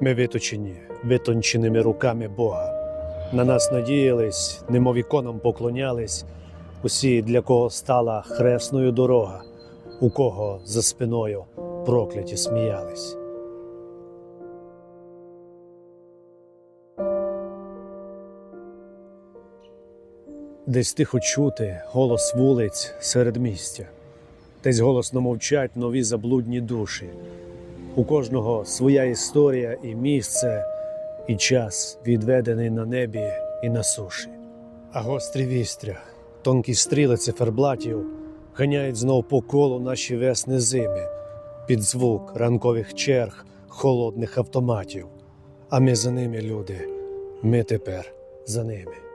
Ми виточені витонченими руками Бога. На нас надіялись, немов іконам поклонялись, усі, для кого стала хресною дорога, у кого за спиною прокляті сміялись. Десь тихо чути голос вулиць серед містя, десь голосно мовчать нові заблудні душі. У кожного своя історія і місце, і час відведений на небі і на суші. А гострі вістря, тонкі стріли циферблатів ганяють знов по колу наші весни зими під звук ранкових черг холодних автоматів. А ми за ними, люди, ми тепер за ними.